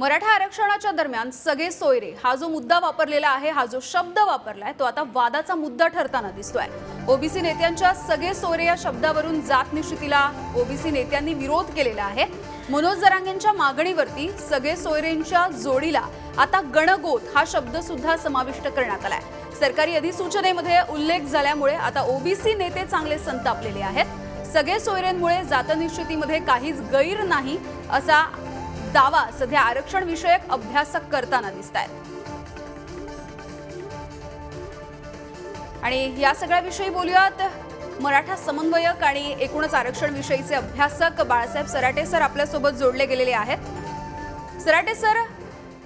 मराठा आरक्षणाच्या दरम्यान सगळे सोयरे हा जो मुद्दा वापरलेला आहे हा जो शब्द वापरलाय तो आता वादाचा मुद्दा ठरताना दिसतोय. ओबीसी नेत्यांच्या सगळे सोयरे या शब्दावरून जात निश्चितीला ओबीसी नेत्यांनी विरोध केलेला आहे. मनोज जरांगेंच्या मागणीवरती सगळे सोयरेंच्या जोडीला आता गणगोत हा शब्द सुद्धा समाविष्ट करण्यात आलाय. सरकारी अधिसूचनेमध्ये उल्लेख झाल्यामुळे आता ओबीसी नेते चांगले संतापलेले आहेत. सगळे सोयऱ्यांमुळे जातनिश्चितीमध्ये काहीच गैर नाही असा दावा सध्या आरक्षण विषयक अभ्यासक करताना दिसत आहेत आणि या सगळ्याविषयी बोलूयात. मराठा समन्वयक आणि एकूणच आरक्षण विषयीचे अभ्यासक बाळासाहेब सराटे सर आपल्यासोबत जोडले गेलेले आहेत. सराटे सर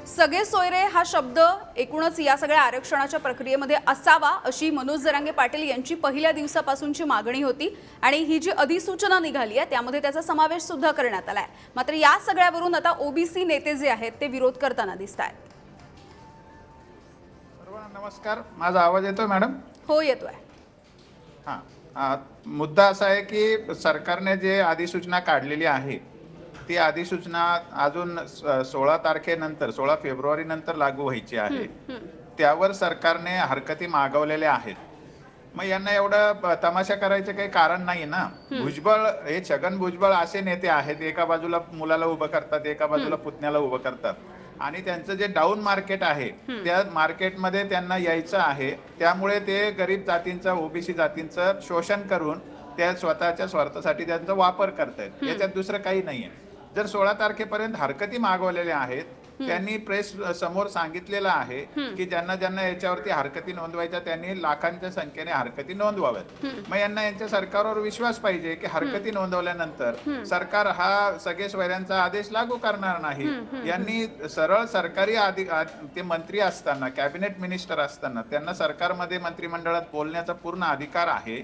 सगळे सोयरे हा शब्द एकूणच या सगळ्या आरक्षणाच्या प्रक्रियेमध्ये असावा अशी मनोज जरांगे पाटील यांची पहिल्या दिवसापासूनची मागणी होती आणि ही जी अधिसूचना निघाली आहे त्यामध्ये त्याचा समावेश सुद्धा करण्यात आलाय. मात्र या सगळ्यावरून आता ओबीसी नेते जे आहेत ते विरोध करताना दिसत आहेत. नमस्कार. माझा आवाज येतो मॅडम? हो येतोय. हां. मुद्दा असा आहे की सरकारने जे अधिसूचना काढलेली आहे ती अधिसूचना अजून सोळा तारखेनंतर सोळा फेब्रुवारी नंतर लागू व्हायची आहे. त्यावर सरकारने हरकती मागवलेल्या आहेत. मग यांना एवढं तमाशा करायचं काही कारण नाही ना? भुजबळ हे छगन भुजबळ असे नेते आहेत एका बाजूला मुलाला उभं करतात एका बाजूला पुतण्याला उभं करतात. आणि त्यांचं जे डाऊन मार्केट आहे त्या मार्केटमध्ये त्यांना यायचं आहे. त्यामुळे ते गरीब जातींचं ओबीसी जातींचं शोषण करून त्या स्वतःच्या स्वार्थासाठी त्यांचा वापर करतायत. याच्यात दुसरं काही नाहीये. जर सोळा तारखेपर्यंत हरकती मागवलेल्या आहेत त्यांनी प्रेस समोर सांगितलेलं आहे की ज्यांना ज्यांना याच्यावरती हरकती नोंदवायच्या त्यांनी लाखांच्या संख्येने हरकती नोंदवाव्यात. मग यांना यांच्या सरकारवर विश्वास पाहिजे की हरकती नोंदवल्यानंतर सरकार हा सगळे स्वैऱ्यांचा आदेश लागू करणार नाही. यांनी सरळ सरकारी ते मंत्री असताना कॅबिनेट मिनिस्टर असताना त्यांना सरकारमध्ये मंत्रिमंडळात बोलण्याचा पूर्ण अधिकार आहे.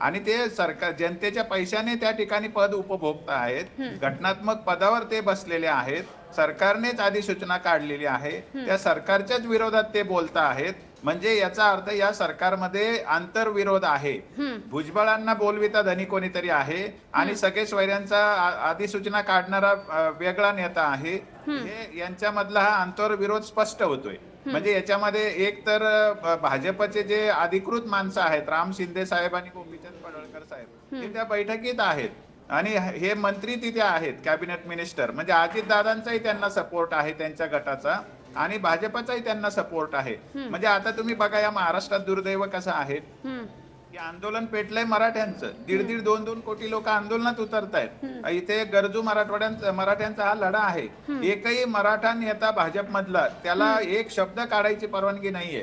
आणि ते सरकार जनतेच्या पैशाने त्या ठिकाणी पद उपभोगत आहेत. घटनात्मक पदावर ते बसलेले आहेत. सरकारनेच अधिसूचना काढलेली आहे. त्या सरकारच्याच विरोधात ते बोलता आहेत. म्हणजे याचा अर्थ या सरकारमध्ये आंतरविरोध आहे. भुजबळांना बोलविता धनी कोणीतरी आहे आणि सगळे स्वैऱ्यांचा आ- अधिसूचना काढणारा वेगळा नेता आहे. हे यांच्यामधला हा आंतरविरोध स्पष्ट होतोय. म्हणजे याच्यामध्ये एक तर भाजपचे जे अधिकृत माणसं आहेत राम शिंदे साहेब आणि गोपीचंद पडळकर साहेब ते त्या बैठकीत आहेत. आणि हे मंत्री तिथे आहेत कॅबिनेट मिनिस्टर. म्हणजे अजितदादांचाही त्यांना सपोर्ट आहे त्यांच्या गटाचा. आणि भाजपचाही त्यांना सपोर्ट आहे. म्हणजे आता तुम्ही बघा या महाराष्ट्रात दुर्दैव कसं आहे की आंदोलन पेटलंय मराठ्यांचं. दीड दीड दोन दोन कोटी लोक आंदोलनात उतरतायत. इथे गरजू मराठवाड्यांचा मराठ्यांचा हा लढा आहे. एकही मराठा नेता भाजप मधला त्याला एक शब्द काढायची परवानगी नाहीये.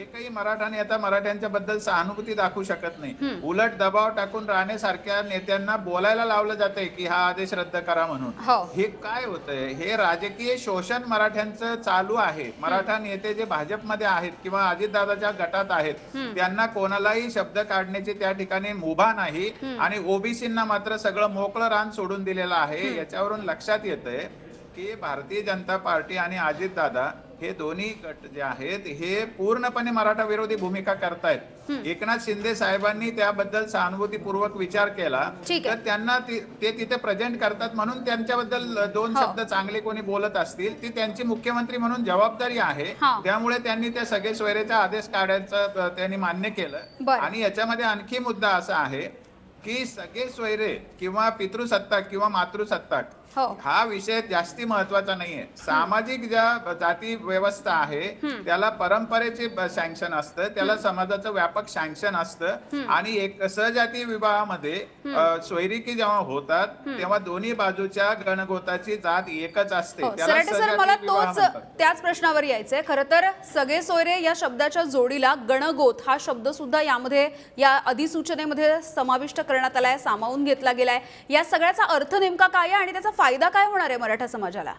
एकही मराठा नेता मराठ्यांच्या बद्दल सहानुभूती दाखवू शकत नाही. उलट दबाव टाकून राहण्यासारख्या नेत्यांना बोलायला लावलं जातंय की हा आदेश रद्द करा म्हणून. हो. हे काय होतंय? हे राजकीय शोषण मराठ्यांचं चालू आहे. मराठा नेते जे भाजपमध्ये आहेत किंवा अजितदादाच्या गटात आहेत त्यांना कोणालाही शब्द काढण्याची त्या ठिकाणी मुभा नाही आणि ओबीसींना मात्र सगळं मोकळं रान सोडून दिलेलं आहे. याच्यावरून लक्षात येतंय की भारतीय जनता पार्टी आणि अजितदादा हे दोन्ही गट जे आहेत हे पूर्णपणे मराठा विरोधी भूमिका करतायत एकनाथ शिंदे साहेबांनी त्याबद्दल सहानुभूतीपूर्वक विचार केला. तर त्यांना ती- तिथे प्रेझेंट करतात म्हणून त्यांच्याबद्दल दोन हो. शब्द चांगले कोणी बोलत असतील ती त्यांची मुख्यमंत्री म्हणून जबाबदारी आहे हा. त्यामुळे त्यांनी त्या सगळे सोयरेचा आदेश काढायचा त्यांनी मान्य केलं. आणि याच्यामध्ये आणखी मुद्दा असा आहे की सगळे सोयरे किंवा पितृसत्ताक किंवा मातृसत्ताक हो. हा विषय जास्ती महत्त्वाचा नाहीये. सामाजिक ज्या जाती व्यवस्था आहे त्याला परंपरेचे सँक्शन असतं त्याला समाजाचं व्यापक सँक्शन असतं आणि एक सहजाती विवाहामध्ये अ, सोयरिकी जेव्हा होतात तेव्हा दोन्ही बाजूच्या गणगोताची जात एकच असते. हो त्याला मला तोच. त्याच प्रश्नावर यायचंय. खरं तर सगळे सोयरे या शब्दाच्या जोडीला गणगोत हा शब्द सुद्धा यामध्ये या अधिसूचनेमध्ये समाविष्ट करण्यात आलाय सामावून घेतला गेलाय. या सगळ्याचा अर्थ नेमका काय आहे आणि त्याचा फायदा काय होणार आहे मराठा समाजाला?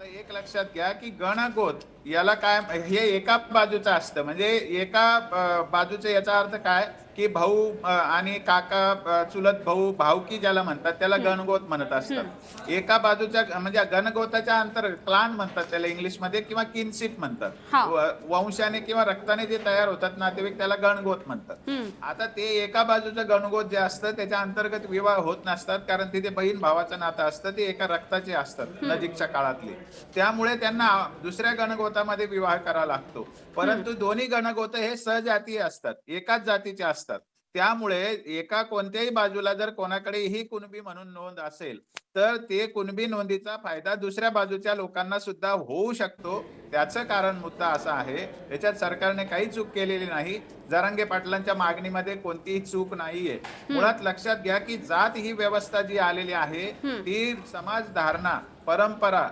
तर एक लक्षात घ्या की गणगोत याला काय हे एका बाजूचं असतं. म्हणजे एका बाजूचं याचा अर्थ काय? की भाऊ आणि काका चुलत भाऊ भाऊकी ज्याला म्हणतात त्याला गणगोत म्हणत असतात एका बाजूच्या म्हणजे गणगोताच्या अंतर क्लान म्हणतात त्याला इंग्लिशमध्ये किंवा किनशिप म्हणतात. वंशाने किंवा रक्ताने जे तयार होतात नातेवाईक त्याला गणगोत म्हणतात. आता ते एका बाजूचं गणगोत जे असतं त्याच्या अंतर्गत विवाह होत नसतात कारण तिथे बहीण भावाचं नातं असतं ते एका रक्ताचे असतात नजीकच्या काळातले. त्यामुळे त्यांना दुसऱ्या गणगोतामध्ये विवाह करावा लागतो. परंतु दोन्ही गणगोत हे सहजातीय असतात. एकाच जातीचे असतात. त्यामुळे एका कोणत्याही बाजूला जर कोणाकडेही कुणबी म्हणून नोंद असेल तर ते कुणबी नोंदीचा फायदा दुसऱ्या बाजूच्या लोकांना सुद्धा होऊ शकतो. त्याचं कारण मुद्दा असा आहे त्याच्यात सरकारने काही चूक केलेली नाही. जरांगे पाटलांच्या मागणीमध्ये कोणतीही चूक नाहीये. मुळात लक्षात घ्या की जात ही व्यवस्था जी आलेली आहे ती समाज धारणा परंपरा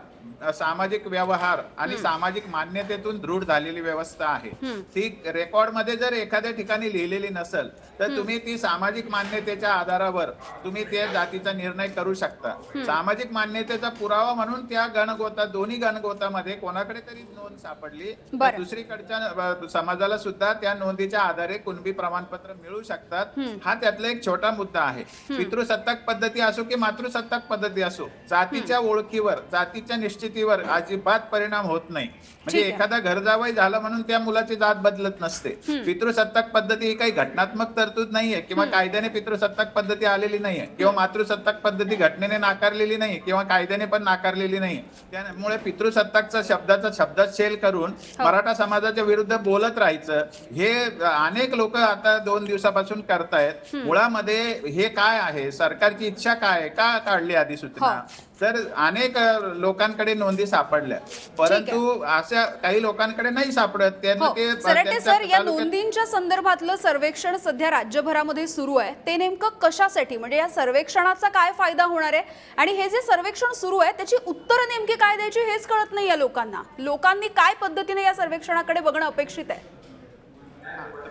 सामाजिक व्यवहार आणि सामाजिक मान्यतेतून दृढ झालेली व्यवस्था आहे. ती रेकॉर्डमध्ये जर एखाद्या ठिकाणी लिहिलेली नसेल तर तुम्ही ती सामाजिक मान्यतेच्या आधारावर तुम्ही त्या जातीचा निर्णय करू शकता. सामाजिक मान्यतेचा पुरावा म्हणून त्या गणगोता दोन्ही गणगोतामध्ये कोणाकडे तरी नोंद सापडली. दुसरीकडच्या समाजाला सुद्धा त्या नोंदीच्या आधारे कुणबी प्रमाणपत्र मिळू शकतात. हा. त्यातला एक छोटा मुद्दा आहे. पितृसत्ताक पद्धती असो की मातृसत्ताक पद्धती असो जातीच्या ओळखीवर जातीच्या निश्चितीवर अजिबात परिणाम होत नाही. म्हणजे. एखादा घर जावई झाला म्हणून त्या मुलाची जात बदलत नसते. पितृसत्ताक पद्धती ही काही घटनात्मक तरतूद नाहीये किंवा कायद्याने पितृसत्ताक पद्धती आलेली नाहीये किंवा मातृसत्ताक पद्धती घटनेने नाकारलेली नाही किंवा कायद्याने पण नाकारलेली नाही त्यामुळे पितृसत्ताकचा शब्दाचा शब्दात शेल करून मराठा समाजाच्या विरुद्ध बोलत राहायचं हे अनेक लोक आता दोन दिवसापासून करतायत. मुळामध्ये हे काय आहे? सरकारची इच्छा काय का काढली अधिसूचना तर अनेक लोकांकडे नोंदी सापडल्या. परंतु अशा काही लोकांकडे नाही सापडत. त्यांना हो सराटे सर या नोंदींच्या संदर्भातलं सर्वेक्षण सध्या राज्यभरामध्ये सुरू आहे. ते नेमकं कशासाठी? म्हणजे या सर्वेक्षणाचा काय फायदा होणार आहे? आणि हे जे सर्वेक्षण सुरू आहे त्याची उत्तरं नेमकी काय द्यायची हेच कळत नाही या लोकांना. लोकांनी काय पद्धतीने या सर्वेक्षणाकडे बघणं अपेक्षित आहे?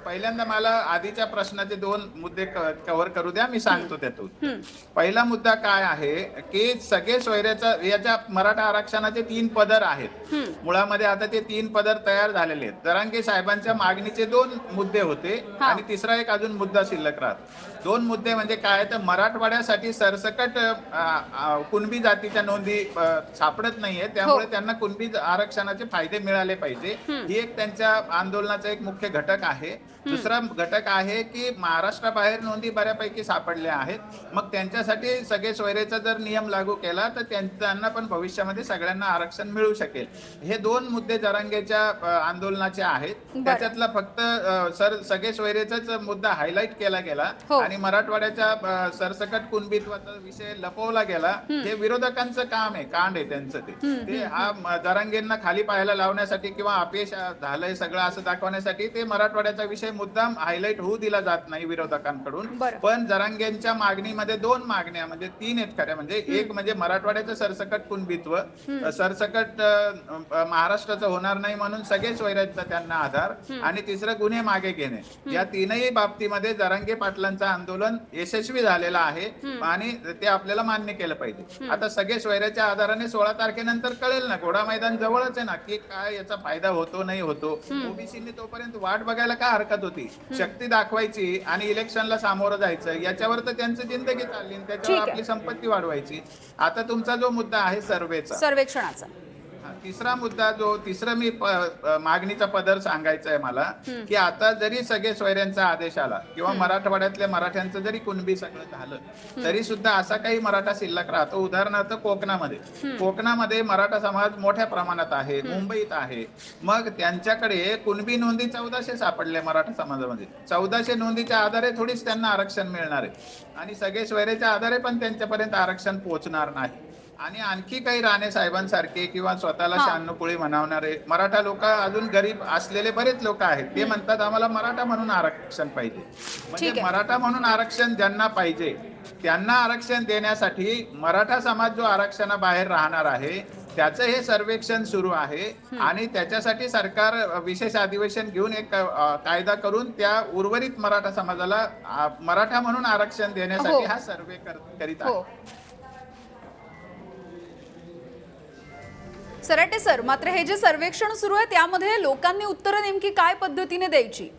पहिल्यांदा मला आधीच्या प्रश्नाचे दोन मुद्दे कव्हर करू द्या मी सांगतो त्यातून. पहिला मुद्दा काय आहे की सगळे सोयऱ्याचा याच्या मराठा आरक्षणाचे तीन पदर आहेत. मुळामध्ये आता ते तीन पदर तयार झालेले आहेत. जरांगे साहेबांच्या मागणीचे दोन मुद्दे होते. आणि तिसरा एक अजून मुद्दा शिल्लक राहत. दोन मुद्दे म्हणजे काय तर मराठवाड्यासाठी सरसकट कुणबी जातीच्या नोंदी सापडत नाहीये त्यामुळे हो. त्यांना कुणबी आरक्षणाचे फायदे मिळाले पाहिजे. ही एक त्यांच्या आंदोलनाचा एक मुख्य घटक आहे. दुसरा घटक आहे की महाराष्ट्राबाहेर नोंदी बऱ्यापैकी सापडल्या आहेत. मग त्यांच्यासाठी सगळे सोयरेचा जर नियम लागू केला तर त्यां- त्यांना पण भविष्यामध्ये सगळ्यांना आरक्षण मिळू शकेल. हे दोन मुद्दे जरांगेच्या आंदोलनाचे आहेत. त्याच्यातला फक्त सर सगळे सोयरेचाच मुद्दा हायलाईट केला गेला. हो. आणि मराठवाड्याच्या सरसकट कुणबीत्वाचा विषय लपवला गेला हे विरोधकांचं काम आहे कांड आहे त्यांचं ते. ते हा जरांगेंना खाली पाहायला लावण्यासाठी किंवा अपयश झालंय सगळं असं दाखवण्यासाठी ते मराठवाड्याचा विषय मुद्दाम हायलाईट होऊ दिला जात नाही विरोधकांकडून. पण जरांगेंच्या मागणीमध्ये दोन मागण्या म्हणजे तीन आहेत खऱ्या म्हणजे एक म्हणजे मराठवाड्याचं सरसकट कुणबीत्व सरसकट महाराष्ट्राचं होणार नाही म्हणून सगळेच वैरायचा त्यांना आधार आणि तिसरं गुन्हे मागे घेणे. या तीनही बाबतीमध्ये जरांगे पाटलांचं आंदोलन यशस्वी झालेलं आहे आणि ते आपल्याला मान्य केलं पाहिजे. आता सगळे सोयऱ्याच्या आधाराने सोळा तारखेनंतर कळेल ना घोडा मैदान जवळच आहे ना की काय याचा फायदा होतो नाही होतो. ओबीसीने तोपर्यंत वाट बघायला काय हरकत होती? शक्ती दाखवायची आणि इलेक्शनला सामोरं जायचं. याच्यावर तर त्यांची जिंदगी चालली त्याच्यावर. आपली संपत्ती वाढवायची. आता तुमचा जो मुद्दा आहे सर्वेचा सर्वेक्षणाचा. तिसरा मुद्दा जो तिसरं मी मागणीचा पदर सांगायचा आहे मला की आता जरी सगळे सोयऱ्यांचा आदेश आला किंवा मराठवाड्यातल्या मराठ्यांचं जरी कुणबी सगळं झालं तरी सुद्धा असा काही मराठा शिल्लक राहतो. उदाहरणार्थ कोकणामध्ये. कोकणामध्ये मराठा समाज मोठ्या प्रमाणात आहे मुंबईत आहे. मग त्यांच्याकडे कुणबी नोंदी चौदाशे सापडले मराठा समाजामध्ये. चौदाशे नोंदीच्या आधारे थोडीच त्यांना आरक्षण मिळणार आहे. आणि सगळे सोयऱ्याच्या आधारे पण त्यांच्यापर्यंत आरक्षण पोहोचणार नाही. आणि आणखी काही राणे साहेबांसारखे किंवा स्वतःला हा. शहाण्णकुळी म्हणावणारे मराठा लोक अजून गरीब असलेले बरेच लोक आहेत. ते म्हणतात आम्हाला मराठा म्हणून आरक्षण पाहिजे. म्हणजे. मराठा म्हणून आरक्षण ज्यांना पाहिजे त्यांना आरक्षण देण्यासाठी मराठा समाज जो आरक्षणाबाहेर राहणार आहे त्याचं हे सर्वेक्षण सुरू आहे. आणि त्याच्यासाठी सरकार विशेष अधिवेशन घेऊन एक कायदा करून त्या उर्वरित मराठा समाजाला मराठा म्हणून आरक्षण देण्यासाठी हो. हा सर्वे कर- करीत आहे. सराटे सर मात्र हे जे सर्वेक्षण सुरू आहे त्यामध्ये लोकांनी उत्तरं नेमकी काय पद्धतीने द्यायची?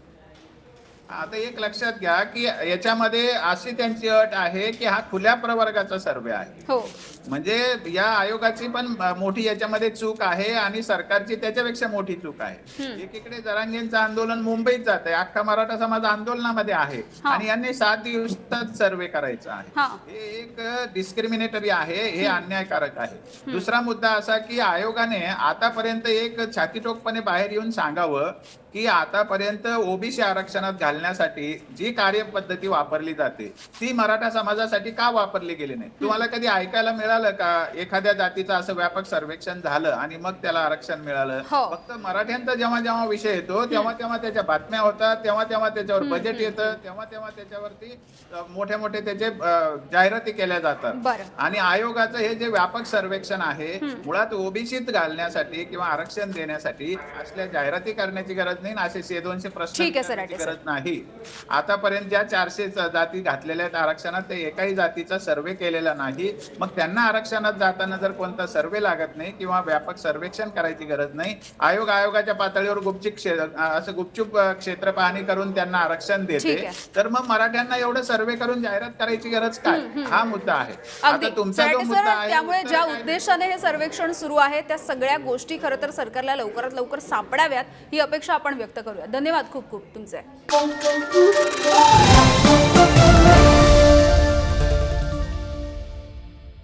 आता एक लक्षात घ्या की याच्यामध्ये अशी त्यांची अट आहे की हा खुल्या प्रवर्गाचा सर्वे आहे. हो. म्हणजे या आयोगाची पण मोठी याच्यामध्ये चूक आहे आणि सरकारची त्याच्यापेक्षा मोठी चूक आहे. एकीकडे जरांगेंचं आंदोलन मुंबईत जात आहे. अख्खा मराठा समाज आंदोलनामध्ये आहे. हा. आणि यांनी सात दिवसात सर्वे करायचा आहे. हे. एक डिस्क्रिमिनेटरी आहे. हे अन्यायकारक आहे. दुसरा मुद्दा असा की आयोगाने आतापर्यंत एक छातीटोकपणे बाहेर येऊन सांगावं की आतापर्यंत ओबीसी आरक्षणात घालण्यासाठी जी कार्यपद्धती वापरली जाते ती मराठा समाजासाठी का वापरली गेली नाही? तुम्हाला कधी ऐकायला मिळालं का? एखाद्या जातीचं असं व्यापक सर्वेक्षण झालं आणि मग त्याला आरक्षण मिळालं? हो. फक्त मराठ्यांचा जेव्हा जेव्हा विषय येतो तेव्हा तेव्हा त्याच्या बातम्या होतात तेव्हा तेव्हा त्याच्यावर बजेट येतं तेव्हा तेव्हा त्याच्यावरती मोठे मोठे त्याचे जाहिराती केल्या जातात. आणि आयोगाचं हे जे व्यापक सर्वेक्षण आहे मुळात ओबीसीत घालण्यासाठी किंवा आरक्षण देण्यासाठी असल्या जाहिराती करण्याची गरज नाही आणि असे दोनशे प्रश्न ठीक आहे, सर, विचारण्याची सर. गरज नाही. आतापर्यंत ज्या चारशे जाती घातलेल्या आहेत आरक्षणात ते एकाही जातीचा सर्वे केलेला नाही. मग त्यांना आरक्षणात जाताना जर कोणता सर्वे लागत नाही किंवा व्यापक सर्वेक्षण करायची गरज नाही आयोग आयोगाच्या पातळीवर गुपचूप क्षे- असं गुपचूप अ, क्षेत्र पाहणी करून त्यांना आरक्षण ठीक देते आहे. तर मग मराठ्यांना एवढं सर्वे करून जाहिरात करायची गरज काय? हा मुद्दा आहे. अगदी. आता तुमचा जो मुद्दा सर आहे त्यामुळे उत्तर ज्या काय- उद्देशाने हे सर्वेक्षण सुरू आहे त्या सगळ्या गोष्टी खरं तर सरकारला लवकरात लवकर सापडाव्यात ही अपेक्षा आपण व्यक्त करूया. धन्यवाद खूप खूप तुमचे.